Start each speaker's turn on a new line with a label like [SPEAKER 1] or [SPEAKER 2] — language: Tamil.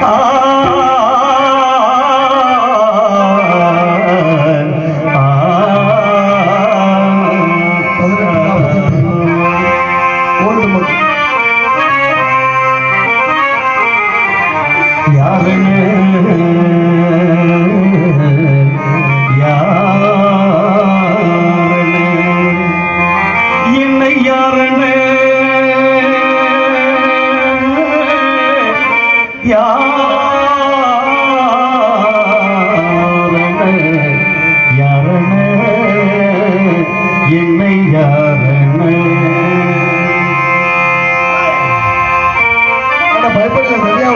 [SPEAKER 1] Yeah. யாரண யாரண என்னை யாரண
[SPEAKER 2] பயப்படல சரியா